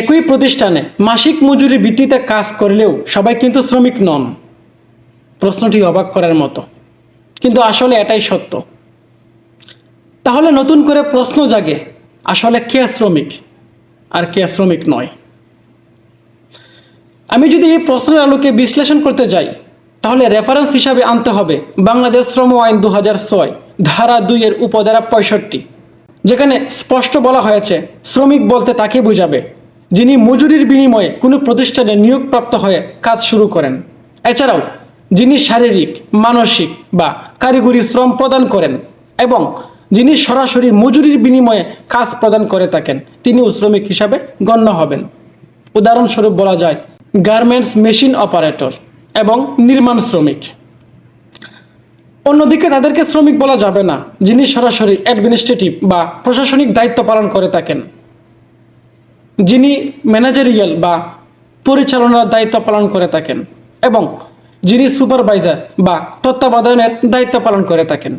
একই প্রতিষ্ঠানে মাসিক মজুরি ভিত্তিতে কাজ করলেও সবাই কিন্তু শ্রমিক নন। প্রশ্নটি অবাক করার মতো। কিন্তু আসলে এটাই সত্য। তাহলে নতুন করে প্রশ্ন জাগে, আসলে কে শ্রমিক আর কে শ্রমিক নয়? আমি যদি এই প্রশ্নের আলোকে বিশ্লেষণ করতে যাই, তাহলে রেফারেন্স হিসাবে আনতে হবে বাংলাদেশ শ্রম আইন দু ধারা দুইয়ের উপধারা পঁয়ষট্টি, যেখানে স্পষ্ট বলা হয়েছে, শ্রমিক বলতে তাকে বোঝাবে। যিনি মজুরির বিনিময়ে কোনো প্রতিষ্ঠানে নিয়োগপ্রাপ্ত হয়ে কাজ শুরু করেন। এছাড়াও যিনি শারীরিক, মানসিক বা কারিগরি শ্রম প্রদান করেন এবং যিনি সরাসরি মজুরির বিনিময়ে কাজ প্রদান করে থাকেন, তিনিও শ্রমিক হিসাবে গণ্য হবেন। উদাহরণস্বরূপ বলা যায়, গার্মেন্টস মেশিন অপারেটর এবং নির্মাণ শ্রমিক। অন্যদিকে তাদেরকে শ্রমিক বলা যাবে না, যিনি সরাসরি অ্যাডমিনিস্ট্রেটিভ বা প্রশাসনিক দায়িত্ব পালন করে থাকেন। যিনি ম্যানেজারিয়াল বা পরিচালনার দায়িত্ব পালন করে থাকেন এবং যিনি সুপারভাইজার বা তত্ত্বাবধানের দায়িত্ব পালন করে থাকেন,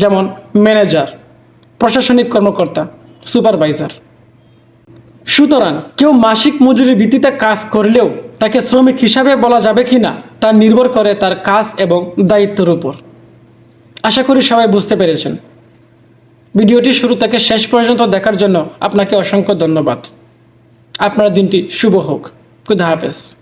যেমন ম্যানেজার প্রশাসনিক কর্মকর্তা সুপারভাইজার সুতরাং কেউ মাসিক মজুরি ভিত্তিতে কাজ করলেও তাকে শ্রমিক হিসাবে বলা যাবে কি না, তা নির্ভর করে তার কাজ এবং দায়িত্বের উপর। আশা করি সবাই বুঝতে পেরেছেন। ভিডিওটি শুরু থেকে শেষ পর্যন্ত দেখার জন্য আপনাকে অসংখ্য ধন্যবাদ। আপনার দিনটি শুভ হোক। খুদা হাফেজ।